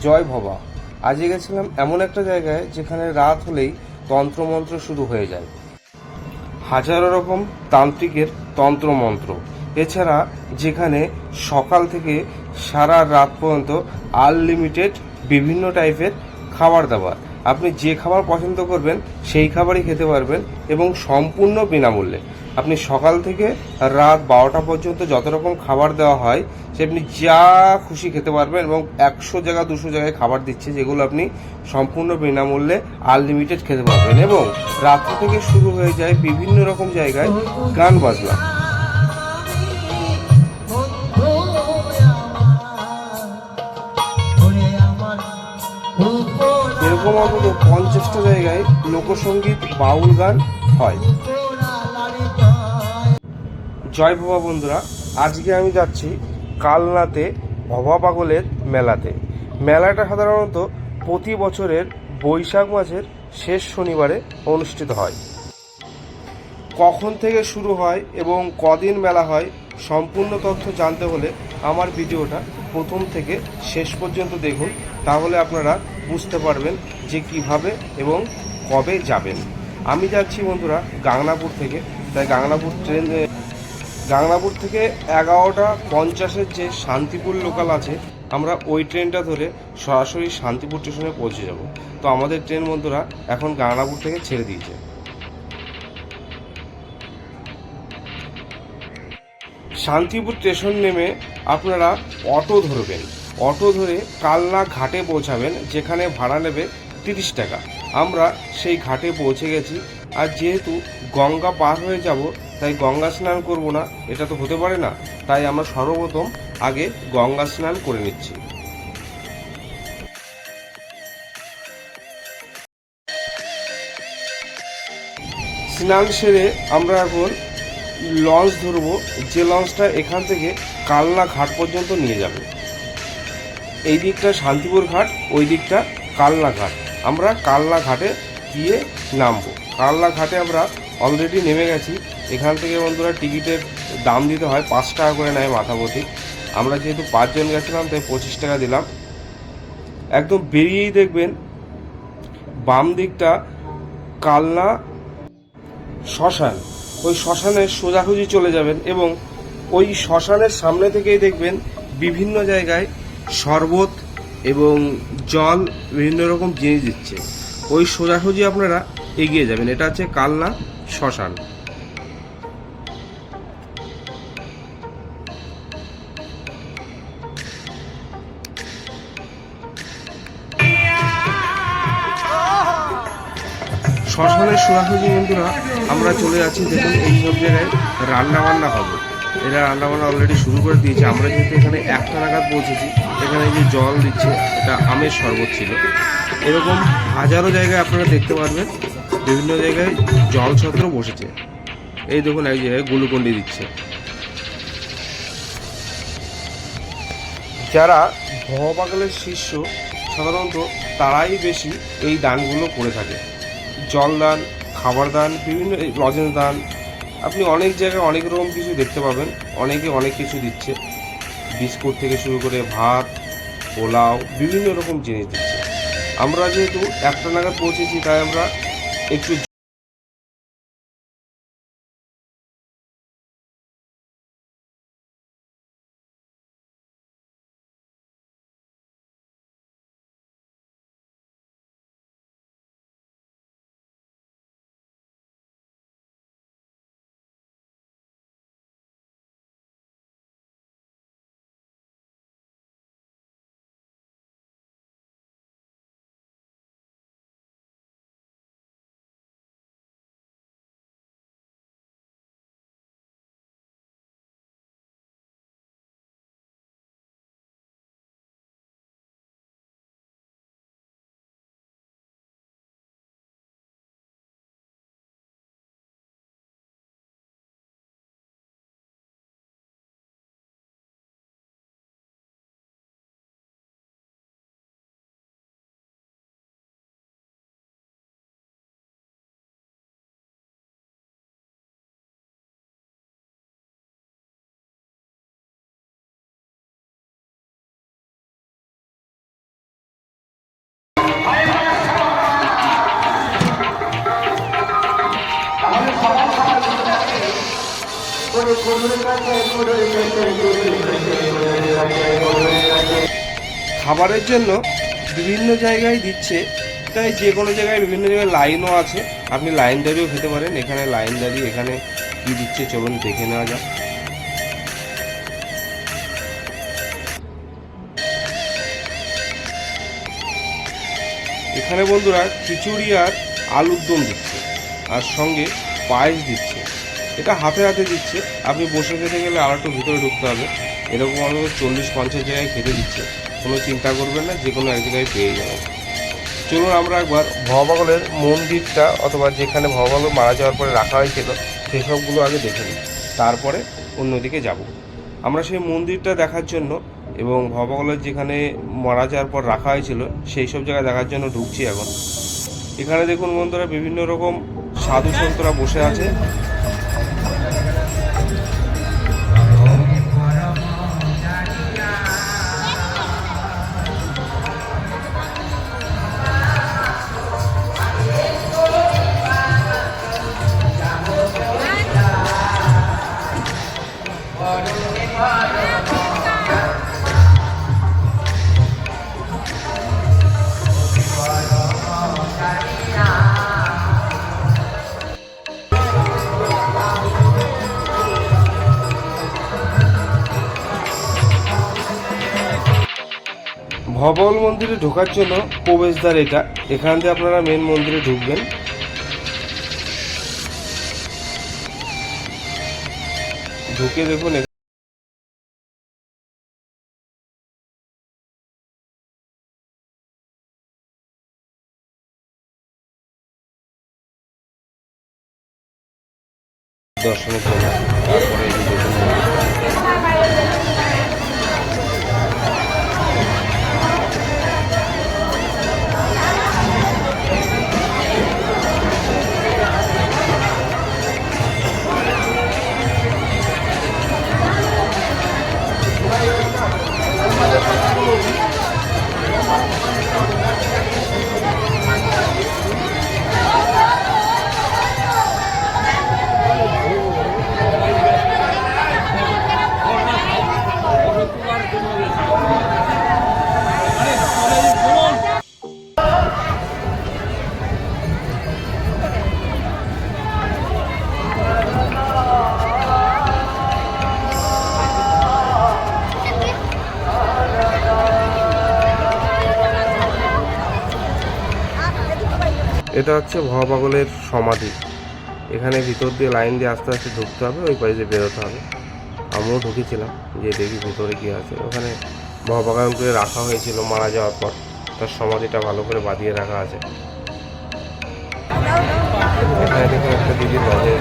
জয় ভবা। আজ গেছিলাম এমন একটা জায়গায় যেখানে রাত হলেই তন্ত্রমন্ত্র শুরু হয়ে যায়। হাজারো রকম তান্ত্রিকের তন্ত্রমন্ত্র। এছাড়া যেখানে সকাল থেকে সারা রাত পর্যন্ত আনলিমিটেড বিভিন্ন টাইপের খাবার দাবার। আপনি যে খাবার পছন্দ করবেন, সেই খাবারই খেতে পারবেন এবং সম্পূর্ণ বিনামূল্যে। আপনি সকাল থেকে রাত বারোটা পর্যন্ত যত রকম খাবার দেওয়া হয়, সে আপনি যা খুশি খেতে পারবেন এবং একশো জায়গা, দুশো জায়গায় খাবার দিচ্ছে, যেগুলো আপনি সম্পূর্ণ বিনামূল্যে আনলিমিটেড খেতে পারবেন এবং রাত্রি থেকে শুরু হয়ে যায় বিভিন্ন রকম জায়গায় গান বাজনা। এরকম অন্তত পঞ্চাশটা জায়গায় লোকসঙ্গীত, বাউল গান হয়। জয় ভবা বন্ধুরা, আজকে আমি যাচ্ছি কালনাতে ভবা পাগলের মেলাতে। মেলাটা সাধারণত প্রতি বছরের বৈশাখ মাসের শেষ শনিবারে অনুষ্ঠিত হয়। কখন থেকে শুরু হয় এবং কদিন মেলা হয়, সম্পূর্ণ তথ্য জানতে হলে আমার ভিডিওটা প্রথম থেকে শেষ পর্যন্ত দেখুন, তাহলে আপনারা বুঝতে পারবেন যে কীভাবে এবং কবে যাবেন। আমি যাচ্ছি বন্ধুরা গাংনাপুর থেকে। তাই গাংনাপুর ট্রেন গাংনাপুর থেকে এগারোটা পঞ্চাশের যে শান্তিপুর লোকাল আছে, আমরা ওই ট্রেনটা ধরে সরাসরি শান্তিপুর স্টেশনে পৌঁছে যাব। তো আমাদের ট্রেন বন্ধুরা এখন গাংনাপুর থেকে ছেড়ে দিয়েছে। শান্তিপুর স্টেশন নেমে আপনারা অটো ধরবেন। অটো ধরে কালনা ঘাটে পৌঁছাবেন, যেখানে ভাড়া নেবে তিরিশ টাকা। আমরা সেই ঘাটে পৌঁছে গেছি। আর যেহেতু গঙ্গা পার হয়ে যাব, তাই গঙ্গা স্নান করব না, এটা তো হতে পারে না। তাই আমরা সর্বপ্রথম আগে গঙ্গা স্নান করে নিচ্ছি। স্নান সেরে আমরা এখন লঞ্চ ধরবো, যে লঞ্চটা এখান থেকে কালনা ঘাট পর্যন্ত নিয়ে যাবে। এই দিকটা শান্তিপুর ঘাট, ওই দিকটা কালনা ঘাট। আমরা কালনা ঘাটে গিয়ে নামবো। কালনা ঘাটে আমরা অলরেডি নেমে গেছি। এখান থেকে বন্ধুরা টিকিটের দাম দিতে হয় পাঁচ টাকা করে নেয় মাথা প্রতি আমরা যেহেতু পাঁচজন গেছিলাম, তাই পঁচিশ টাকা দিলাম। একদম বেরিয়েই দেখবেন বাম দিকটা কালনা শ্মশান। ওই শ্মশানে সোজাসুজি চলে যাবেন এবং ওই শ্মশানের সামনে থেকেই দেখবেন বিভিন্ন জায়গায় শরবত এবং জল বিভিন্ন রকম জিনিস দিচ্ছে। ওই সোজাসুজি আপনারা এগিয়ে যাবেন। এটা হচ্ছে কালনা শ্মশান। শ্মশানের সোজাসুজি বন্ধুরা, আমরা চলে যাচ্ছি দেখুন এই সব জায়গায় রান্নাবান্না হবে। এরা রান্নাবান্না অলরেডি শুরু করে দিয়েছে। আমরা যেহেতু এখানে একটা নাগাদ পৌঁছেছি। এখানে যে জল দিচ্ছে, এটা আমের শরবত ছিল। এরকম হাজারো জায়গায় আপনারা দেখতে পারবেন, বিভিন্ন জায়গায় জল ছত্র বসেছে। এই দেখুন এক জায়গায় গ্লুকন্ডি দিচ্ছে। যারা ভবাকালের শিষ্য, সাধারণত তারাই বেশি এই দানগুলো করে থাকে। জল দান, খাবার দান, বিভিন্ন লজেন্স দান। আপনি অনেক জায়গায় অনেক রকম কিছু দেখতে পাবেন। অনেকে অনেক কিছু দিচ্ছে। বিস্কুট থেকে শুরু করে ভাত, পোলাও, বিভিন্ন রকম জিনিস দিচ্ছে। আমরা যেহেতু একটা নাগাদ পৌঁছেছি, তাই আমরা একটু খাবারের জন্য বিভিন্ন জায়গায় দিচ্ছে। তাই যে কোনো জায়গায় বিভিন্ন জায়গায় লাইনও আছে। আপনি লাইন দাঁড়িয়েও খেতে পারেন। এখানে লাইন দাঁড়িয়ে এখানে কি দিচ্ছে চলুন দেখে নেওয়া যাক। এখানে বন্ধুরা খিচুড়ি আর আলুর দম দিচ্ছে। আর সঙ্গে পায়েস দিচ্ছে। এটা হাতে হাতে দিচ্ছে। আপনি বসে খেতে গেলে আর একটু ভিতরে ঢুকতে হবে। এরকম অন্তত চল্লিশ, পঞ্চাশ জায়গায় খেতে দিচ্ছে। কোনো চিন্তা করবেন না, যে কোনো এক জায়গায় পেয়ে যাবেন। চলুন আমরা একবার ভবাগলের মন্দিরটা অথবা যেখানে ভবাগল মারা যাওয়ার পরে রাখা হয়েছিল সেসবগুলো আগে দেখে নিই। তারপরে অন্যদিকে যাব। আমরা সেই মন্দিরটা দেখার জন্য এবং ভবাগলের যেখানে মারা যাওয়ার পর রাখা হয়েছিল, সেই সব জায়গায় দেখার জন্য ঢুকছি এখন। এখানে দেখুন বন্ধুরা, বিভিন্ন রকম সাধু সন্তরা বসে আছে। ভবল মন্দিরে ঢোকার জন্য প্রবেশদ্বার এটা। এখান দিয়ে আপনারা মেন মন্দিরে ঢুকবেন। ঢুকে দেখুন দর্শনের জন্য। তারপরে এটা হচ্ছে ভবাগলের সমাধি। এখানে ভিতর দিয়ে লাইন দিয়ে আস্তে আস্তে ঢুকতে হবে, ওই পাশে বেরোতে হবে। আমিও ঢুকেছিলাম যে দেখি ভিতরে কী আছে। ওখানে ভবাগলকে রাখা হয়েছিল মারা যাওয়ার পর। তার সমাধিটা ভালো করে বাঁধিয়ে রাখা আছে। এখানে দেখুন একটা দিদি লজে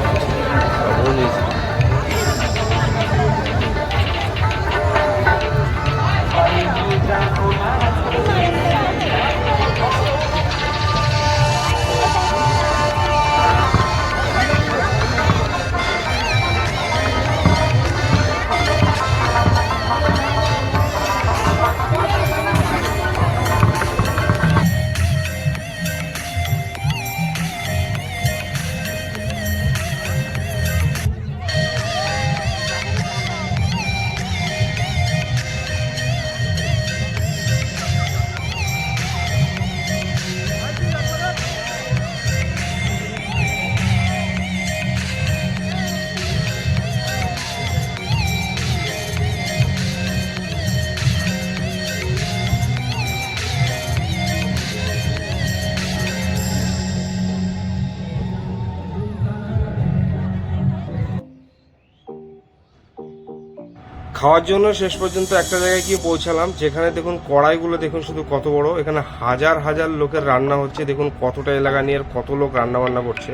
খাওয়ার জন্য শেষ পর্যন্ত একটা জায়গায় গিয়ে পৌঁছালাম, যেখানে দেখুন কড়াইগুলো দেখুন শুধু কত বড়, এখানে হাজার হাজার লোকের রান্না হচ্ছে, দেখুন কতটা এলাকা নিয়ে আর কত লোক রান্না বান্না করছে।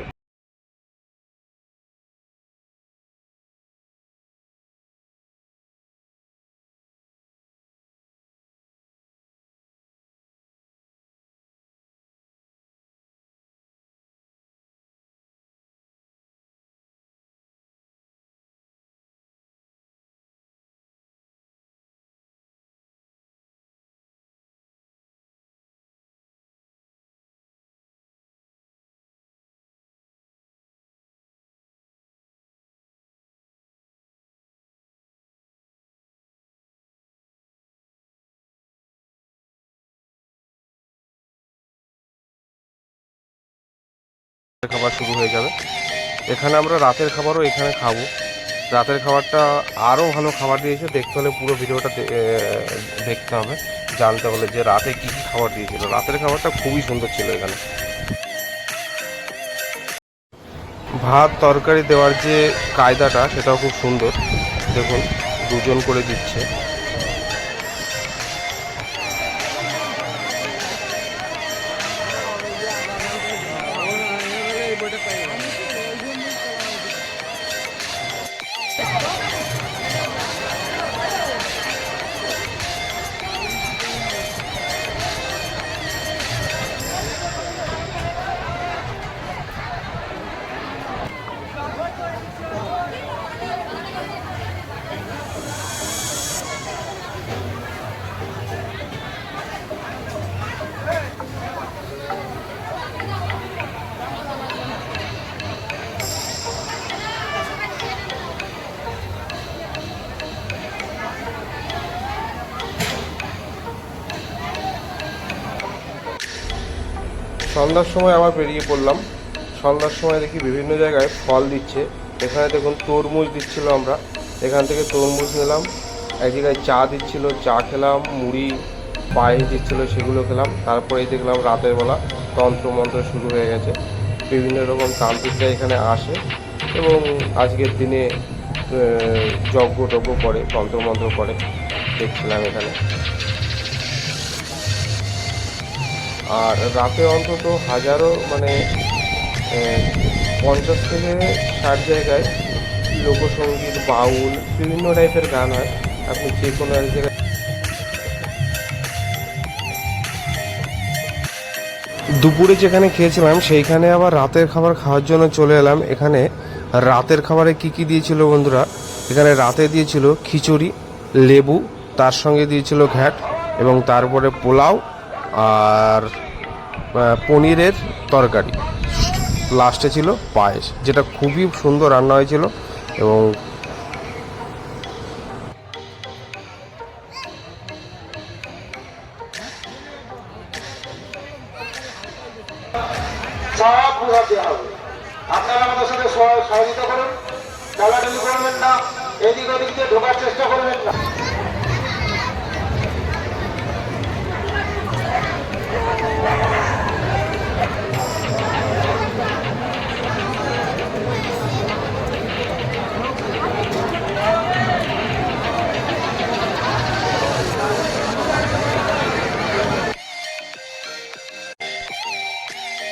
খাবার শুরু হয়ে যাবে। এখানে আমরা রাতের খাবারও এখানে খাব। রাতের খাবারটা আরও ভালো খাবার দিয়েছে। দেখতে হলে পুরো ভিডিওটা দেখতে হবে। জানতে হলে যে রাতে কী কী খাবার দিয়েছিল। রাতের খাবারটা খুবই সুন্দর ছিল এখানে। ভাত, তরকারি দেওয়ার যে কায়দাটা, সেটাও খুব সুন্দর। দেখুন, দুজন করে দিচ্ছে। সন্ধ্যার সময় আবার বেরিয়ে পড়লাম। সন্ধ্যার সময় দেখি বিভিন্ন জায়গায় ফল দিচ্ছে। এখানে দেখুন তরমুজ দিচ্ছিল আমরা। এখান থেকে তরমুজ নিলাম। এক জায়গায় চা দিচ্ছিল, চা খেলাম, মুড়ি, পায়েস দিচ্ছিল, সেগুলো খেলাম। তারপরেই দেখলাম রাতের বেলা তন্ত্র মন্ত্র শুরু হয়ে গেছে। বিভিন্ন রকম তান্ত্রিকরা এখানে আসে এবং আজকের দিনে যজ্ঞ টজ্ঞ করে তন্ত্র মন্ত্র করে, দেখছিলাম এখানে। আর রাতে অন্তত হাজারো মানে পঞ্চাশ থেকে ষাট জায়গায় লোকসঙ্গীত, বাউল, বিভিন্ন টাইপের গান হয়। আপনি যে কোনো এক জায়গায় দুপুরে যেখানে খেয়েছিলাম, সেইখানে আবার রাতের খাবার খাওয়ার জন্য চলে এলাম। এখানে রাতের খাবারে কি কি দিয়েছিল বন্ধুরা? এখানে রাতে দিয়েছিল খিচুড়ি, লেবু, তার সঙ্গে দিয়েছিল ঘ্যাট এবং তারপরে পোলাও আর পনিরের তরকারি। লাস্টে ছিল পায়েস যেটা খুবই সুন্দর রান্না হয়েছিল এবং